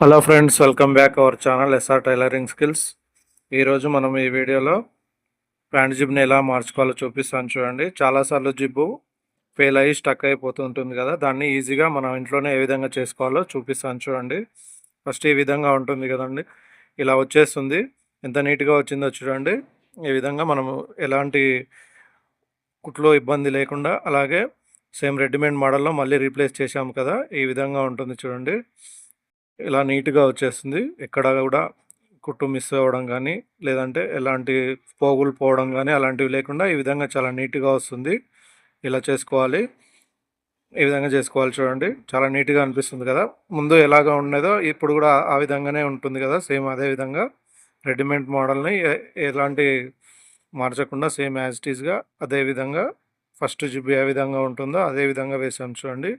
Hello friends welcome back our channel SR tailoring skills ఈరోజు మనం ఈ వీడియోలో ప్యాంట్ జిబ్ని ఎలా మార్చుకోవాలో చూపిస్తాను చూడండి. చాలాసార్లు జిబ్బు ఫెయిల్ అయ్యి స్టక్ అయిపోతుంటుంది కదా. దాన్ని ఈజీగా మనం ఇంట్లోనే ఏ విధంగా చేసుకోవాలో చూపిస్తాను చూడండి. ఫస్ట్ ఈ విధంగా ఉంటుంది కదండి. ఇలా వచ్చేస్తుంది. ఎంత నీట్గా వచ్చిందో చూడండి. ఈ విధంగా మనము ఎలాంటి కుట్లో ఇబ్బంది లేకుండా అలాగే సేమ్ రెడీమేడ్ మోడల్లో మళ్ళీ రీప్లేస్ చేసాము కదా. ఈ విధంగా ఉంటుంది చూడండి. ఇలా నీట్గా వచ్చేస్తుంది. ఎక్కడ కూడా కుట్టు మిస్ అవ్వడం కానీ లేదంటే ఎలాంటి పోగులు పోవడం కానీ అలాంటివి లేకుండా ఈ విధంగా చాలా నీట్గా వస్తుంది. ఇలా చేసుకోవాలి. ఈ విధంగా చేసుకోవాలి చూడండి. చాలా నీట్గా అనిపిస్తుంది కదా! ముందు ఎలాగ ఉండేదో ఇప్పుడు కూడా ఆ విధంగానే ఉంటుంది కదా! సేమ్ అదే విధంగా రెడీమేడ్ మోడల్ని ఎలాంటి మార్చకుండా సేమ్ యాజ్ టీజ్గా అదే విధంగా ఫస్ట్ జిబి ఏ విధంగా ఉంటుందో అదే విధంగా వేసాం చూడండి.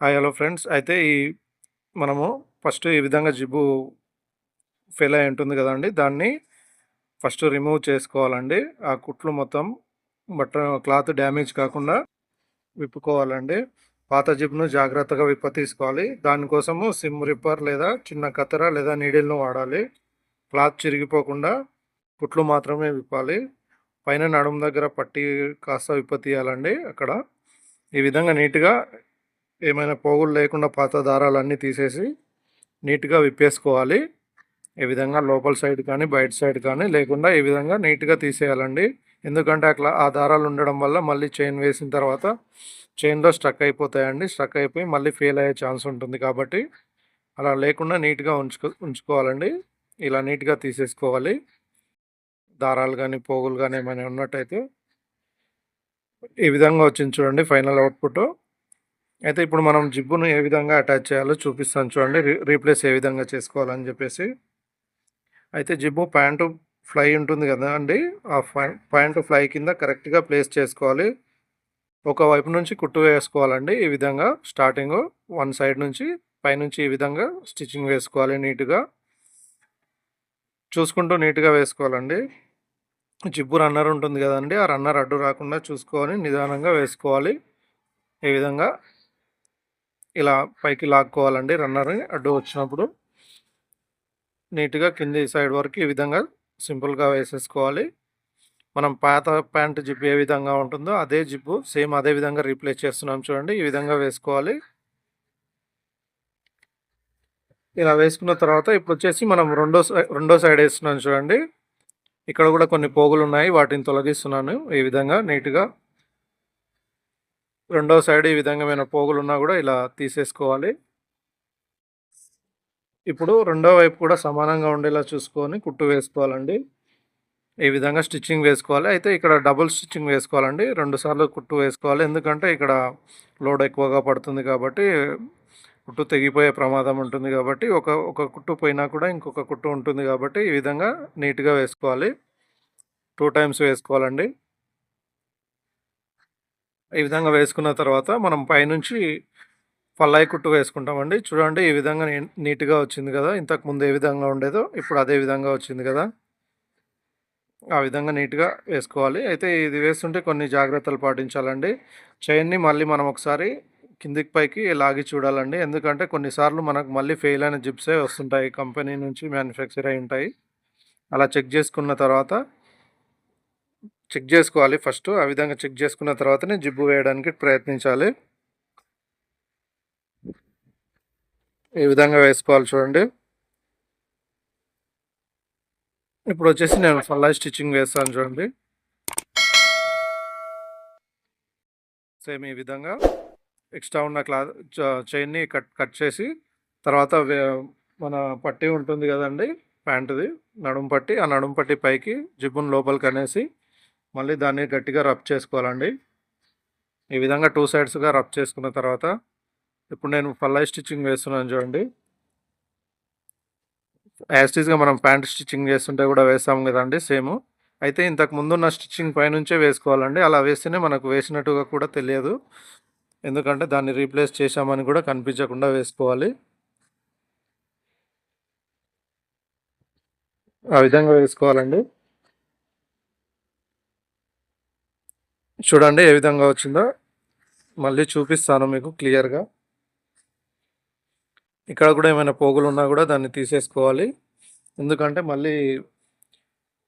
Hello friends. అయితే ఈ మనము ఫస్ట్ ఈ విధంగా జిబ్బు ఫెయిల్ అయి ఉంటుంది కదండి. దాన్ని ఫస్ట్ రిమూవ్ చేసుకోవాలండి. ఆ కుట్లు మొత్తం బట్ట క్లాత్ డ్యామేజ్ కాకుండా విప్పుకోవాలండి. పాత జిప్ను జాగ్రత్తగా విప్ప తీసుకోవాలి. దానికోసము సిమ్ రిప్పర్ లేదా చిన్న కత్తెర లేదా నీడిల్ను వాడాలి. క్లాత్ చిరిగిపోకుండా కుట్లు మాత్రమే విప్పాలి. పైన నడుము దగ్గర పట్టి కాస్త విప్ప తీయాలండి. అక్కడ ఈ విధంగా నీట్గా ఏమైనా పోగులు లేకుండా పాత దారాలన్నీ తీసేసి నీట్గా విప్పేసుకోవాలి. ఈ విధంగా లోపల సైడ్ కానీ బయట సైడ్ కానీ లేకుండా ఈ విధంగా నీట్గా తీసేయాలండి. ఎందుకంటే అట్లా ఆ దారాలు ఉండడం వల్ల మళ్ళీ చైన్ వేసిన తర్వాత చైన్లో స్ట్రక్ అయిపోతాయండి. స్ట్రక్ అయిపోయి మళ్ళీ ఫెయిల్ అయ్యే ఛాన్స్ ఉంటుంది కాబట్టి అలా లేకుండా నీట్గా ఉంచుకో ఉంచుకోవాలండి. ఇలా నీట్గా తీసేసుకోవాలి. దారాలు కానీ పోగులు కానీ ఏమైనా ఉన్నట్టయితే ఈ విధంగా వచ్చింది చూడండి ఫైనల్ అవుట్పుట్. అయితే ఇప్పుడు మనం జిబ్బును ఏ విధంగా అటాచ్ చేయాలో చూపిస్తాను చూడండి. రీప్లేస్ ఏ విధంగా చేసుకోవాలని చెప్పేసి. అయితే జిబ్బు ప్యాంటు ఫ్లై ఉంటుంది కదా అండి. ఆ ప్యాంటు ఫ్లై కింద కరెక్ట్గా ప్లేస్ చేసుకోవాలి. ఒక వైపు నుంచి కుట్టు వేసుకోవాలండి ఈ విధంగా. స్టార్టింగ్ వన్ సైడ్ నుంచి పైనుంచి ఈ విధంగా స్టిచ్చింగ్ వేసుకోవాలి నీట్గా. చూసుకుంటూ నీట్గా వేసుకోవాలండి. జిబ్బు రన్నర్ ఉంటుంది కదండి. ఆ రన్నర్ అడ్డు రాకుండా చూసుకొని నిదానంగా వేసుకోవాలి. ఈ విధంగా? ఇలా పైకి లాక్కోవాలండి రన్నర్ని అడ్డు వచ్చినప్పుడు. నీట్గా కింది సైడ్ వరకు ఈ విధంగా సింపుల్గా వేసేసుకోవాలి. మనం పాత ప్యాంట్ జిప్ ఏ విధంగా ఉంటుందో అదే జిప్పు సేమ్ అదే విధంగా రీప్లేస్ చేస్తున్నాం చూడండి ఈ విధంగా వేసుకోవాలి. ఇలా వేసుకున్న తర్వాత ఇప్పుడు వచ్చేసి మనం రెండో రెండో సైడ్ వేస్తున్నాం చూడండి. ఇక్కడ కూడా కొన్ని పోగులు ఉన్నాయి వాటిని తొలగిస్తున్నాను ఈ విధంగా నీట్గా. రెండో సైడ్ ఈ విధంగా పోగులు ఉన్నా కూడా ఇలా తీసేసుకోవాలి. ఇప్పుడు రెండో వైపు కూడా సమానంగా ఉండేలా చూసుకొని కుట్టు వేసుకోవాలండి. ఈ విధంగా స్టిచ్చింగ్ వేసుకోవాలి. అయితే ఇక్కడ డబుల్ స్టిచ్చింగ్ వేసుకోవాలండి. రెండు సార్లు కుట్టు వేసుకోవాలి. ఎందుకంటే ఇక్కడ లోడ్ ఎక్కువగా పడుతుంది కాబట్టి కుట్టు తెగిపోయే ప్రమాదం ఉంటుంది కాబట్టి ఒక ఒక కుట్టు పోయినా కూడా ఇంకొక కుట్టు ఉంటుంది కాబట్టి ఈ విధంగా నీట్గా వేసుకోవాలి. టూ టైమ్స్ వేసుకోవాలండి. ఈ విధంగా వేసుకున్న తర్వాత మనం పైనుంచి పల్లాయి కుట్టు వేసుకుంటామండి. చూడండి ఈ విధంగా నీట్గా వచ్చింది కదా. ఇంతకుముందు ఏ విధంగా ఉండేదో ఇప్పుడు అదే విధంగా వచ్చింది కదా. ఆ విధంగా నీట్గా వేసుకోవాలి. అయితే ఇది వేస్తుంటే కొన్ని జాగ్రత్తలు పాటించాలండి. చైన్ని మళ్ళీ మనం ఒకసారి కిందికి పైకి లాగి చూడాలండి. ఎందుకంటే కొన్నిసార్లు మనకు మళ్ళీ ఫెయిల్ అయిన జిప్సే వస్తుంటాయి. కంపెనీ నుంచి మ్యానుఫ్యాక్చర్ అయి ఉంటాయి. అలా చెక్ చేసుకున్న తర్వాత చెక్ చేసుకోవాలి ఫస్ట్. ఆ విధంగా చెక్ చేసుకున్న తర్వాతనే జిబ్బు వేయడానికి ప్రయత్నించాలి. ఈ విధంగా వేసుకోవాలి చూడండి. ఇప్పుడు వచ్చేసి నేను ఫల్లా స్టిచ్చింగ్ వేస్తాను చూడండి. సేమ్ ఈ విధంగా ఎక్స్ట్రా ఉన్న క్లాత్ చైన్ని కట్ కట్ చేసి తర్వాత మన పట్టి ఉంటుంది కదండి ప్యాంటుది. నడుము పట్టి ఆ నడుము పట్టి పైకి జిబ్బును లోపలికి అనేసి మళ్ళీ దాన్ని గట్టిగా రబ్ చేసుకోవాలండి. ఈ విధంగా టూ సైడ్స్గా రబ్ చేసుకున్న తర్వాత ఇప్పుడు నేను పల్లై స్టిచ్చింగ్ వేస్తున్నాను చూడండి. యాస్టీస్గా మనం ప్యాంట్ స్టిచ్చింగ్ చేస్తుంటే కూడా వేస్తాం కదండి సేమ్. అయితే ఇంతకు ముందున్న స్టిచ్చింగ్ పైనుంచే వేసుకోవాలండి. అలా వేస్తేనే మనకు వేసినట్టుగా కూడా తెలియదు. ఎందుకంటే దాన్ని రీప్లేస్ చేశామని కూడా కనిపించకుండా వేసుకోవాలి. ఆ విధంగా వేసుకోవాలండి. చూడండి ఏ విధంగా వచ్చిందో. మళ్ళీ చూపిస్తాను మీకు క్లియర్గా. ఇక్కడ కూడా ఏమైనా పోగులు ఉన్నా కూడా దాన్ని తీసేసుకోవాలి. ఎందుకంటే మళ్ళీ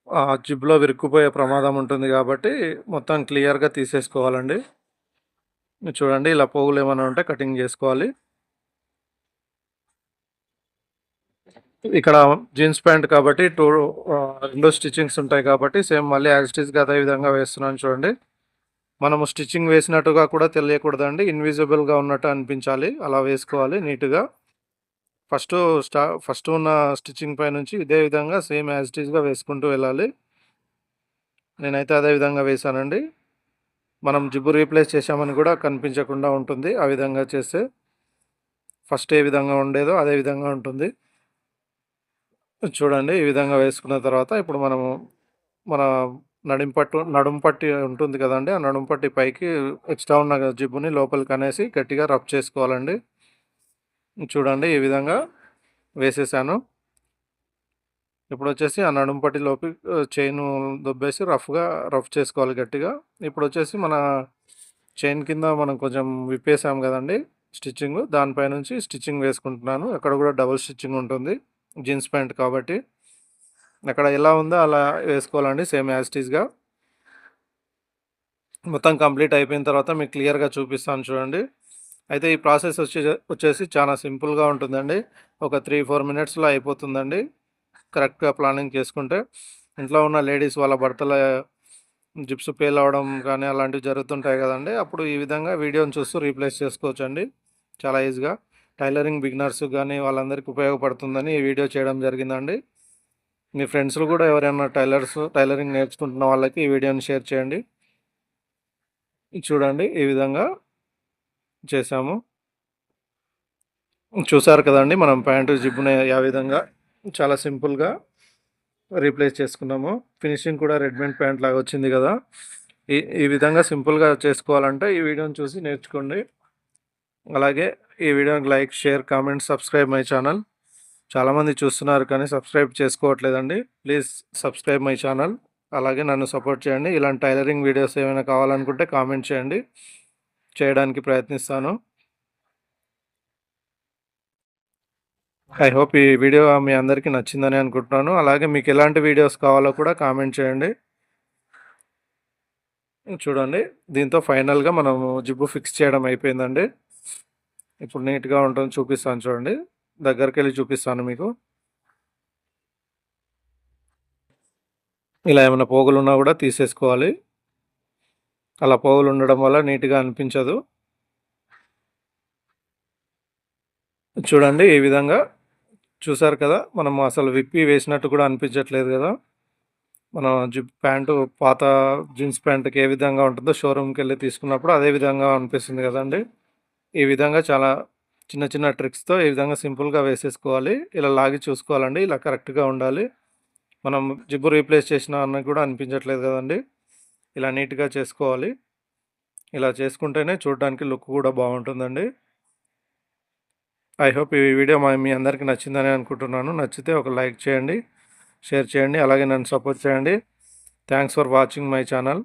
ఆ జిబ్లో విరుక్కుపోయే ప్రమాదం ఉంటుంది కాబట్టి మొత్తం క్లియర్గా తీసేసుకోవాలండి. చూడండి ఇలా పోగులు ఏమైనా ఉంటే కటింగ్ చేసుకోవాలి. ఇక్కడ జీన్స్ ప్యాంట్ కాబట్టి టూ రెండు స్టిచ్చింగ్స్ ఉంటాయి కాబట్టి సేమ్ మళ్ళీ యాజ్ స్టిచ్గా అదే విధంగా వేస్తున్నాను చూడండి. మనము స్టిచ్చింగ్ వేసినట్టుగా కూడా తెలియకూడదండి. ఇన్విజిబుల్గా ఉన్నట్టు అనిపించాలి. అలా వేసుకోవాలి నీట్గా. ఫస్ట్ స్టా ఫస్ట్ ఉన్న స్టిచ్చింగ్ పై నుంచి ఇదే విధంగా సేమ్ యాజ్ టీజ్గా వేసుకుంటూ వెళ్ళాలి. నేనైతే అదే విధంగా వేసానండి మనం జిబ్బు రీప్లేస్ చేసామని కూడా కనిపించకుండా ఉంటుంది. ఆ విధంగా చేస్తే ఫస్ట్ ఏ విధంగా ఉండేదో అదే విధంగా ఉంటుంది. చూడండి ఈ విధంగా వేసుకున్న తర్వాత ఇప్పుడు మనము మన నడుంపట్టు నడుంపట్టి ఉంటుంది కదండి. ఆ నడుంపట్టి పైకి ఎక్స్ట్రా ఉన్న జిబ్బుని లోపలికి అనేసి గట్టిగా రబ్ చేసుకోవాలండి. చూడండి ఈ విధంగా వేసేసాను. ఇప్పుడు వచ్చేసి ఆ నడుంపట్టి లోపి చైన్ దొబ్బేసి రఫ్గా రఫ్ చేసుకోవాలి గట్టిగా. ఇప్పుడు వచ్చేసి మన చైన్ కింద మనం కొంచెం విప్పేసాం కదండి స్టిచ్చింగ్. దానిపై నుంచి స్టిచ్చింగ్ వేసుకుంటున్నాను. అక్కడ కూడా డబుల్ స్టిచ్చింగ్ ఉంటుంది. జీన్స్ ప్యాంట్ కాబట్టి. అక్కడ ఎలా ఉందో అలా వేసుకోవాలండి సేమ్ యాజిటీస్గా మొత్తం కంప్లీట్ అయిపోయిన తర్వాత మీకు క్లియర్గా చూపిస్తాను చూడండి. అయితే ఈ ప్రాసెస్ వచ్చే వచ్చేసి చాలా సింపుల్గా ఉంటుందండి. ఒక త్రీ ఫోర్ మినిట్స్లో అయిపోతుందండి. కరెక్ట్గా ప్లానింగ్ చేసుకుంటే. ఇంట్లో ఉన్న లేడీస్ వాళ్ళ భర్తల జిప్స్ పేల్ అవడం కానీ అలాంటివి జరుగుతుంటాయి కదండి. అప్పుడు ఈ విధంగా వీడియోని చూస్తూ రీప్లేస్ చేసుకోవచ్చు అండి చాలా ఈజీగా. టైలరింగ్ బిగినర్స్ కానీ వాళ్ళందరికీ ఉపయోగపడుతుందని ఈ వీడియో చేయడం జరిగిందండి. మీ ఫ్రెండ్స్లు కూడా ఎవరైనా టైలర్స్ టైలరింగ్ నేర్చుకుంటున్న వాళ్ళకి ఈ వీడియోని షేర్ చేయండి. చూడండి ఈ విధంగా చేసాము చూసారు కదండి మనం ప్యాంటు జిబ్బుని ఆ విధంగా చాలా సింపుల్గా రీప్లేస్ చేసుకున్నాము. ఫినిషింగ్ కూడా రెడ్మెంట్ ప్యాంట్ లాగా వచ్చింది కదా. ఈ ఈ విధంగా సింపుల్గా చేసుకోవాలంటే ఈ వీడియోని చూసి నేర్చుకోండి. అలాగే ఈ వీడియోకి like share comment subscribe my channel. చాలామంది చూస్తున్నారు కానీ subscribe చేసుకోవట్లేదండి. Please subscribe my channel. అలాగే నన్ను సపోర్ట్ చేయండి. ఇలాంటి టైలరింగ్ వీడియోస్ ఏమైనా కావాలనుకుంటే కామెంట్ చేయండి. చేయడానికి ప్రయత్నిస్తాను. ఐ హోప్ ఈ వీడియో మీ అందరికీ నచ్చిందని అనుకుంటున్నాను. అలాగే మీకు ఎలాంటి వీడియోస్ కావాలో కూడా కామెంట్ చేయండి. చూడండి. దీంతో ఫైనల్గా మనము జిబ్బు ఫిక్స్ చేయడం అయిపోయిందండి. ఇప్పుడు నీట్గా ఉంటుంది. చూపిస్తాను చూడండి. దగ్గరికి వెళ్ళి చూపిస్తాను మీకు. ఇలా ఏమైనా పోగులు ఉన్నా కూడా తీసేసుకోవాలి. అలా పోగులు ఉండడం వల్ల నీట్గా అనిపించదు. చూడండి ఈ విధంగా. చూసారు కదా మనం అసలు విప్పి వేసినట్టు కూడా అనిపించట్లేదు కదా. మనం జిప్ ప్యాంటు పాత జీన్స్ ప్యాంటుకి ఏ విధంగా ఉంటుందో షోరూమ్కి వెళ్ళి తీసుకున్నప్పుడు అదే విధంగా అనిపిస్తుంది కదండి. ఈ విధంగా చాలా చిన్న చిన్న ట్రిక్స్తో ఈ విధంగా సింపుల్గా వేసేసుకోవాలి. ఇలా లాగి చూసుకోవాలండి. ఇలా కరెక్ట్గా ఉండాలి. మనం జిబ్బు రీప్లేస్ చేసిన అన్న కూడా అనిపించట్లేదు కదండి. ఇలా నీట్గా చేసుకోవాలి. ఇలా చేసుకుంటేనే చూడడానికి లుక్ కూడా బాగుంటుందండి. ఐ హోప్ ఈ వీడియో మీ అందరికీ నచ్చిందని అనుకుంటున్నాను. నచ్చితే ఒక లైక్ చేయండి షేర్ చేయండి అలాగే నన్ను సపోర్ట్ చేయండి. Thanks for watching my channel.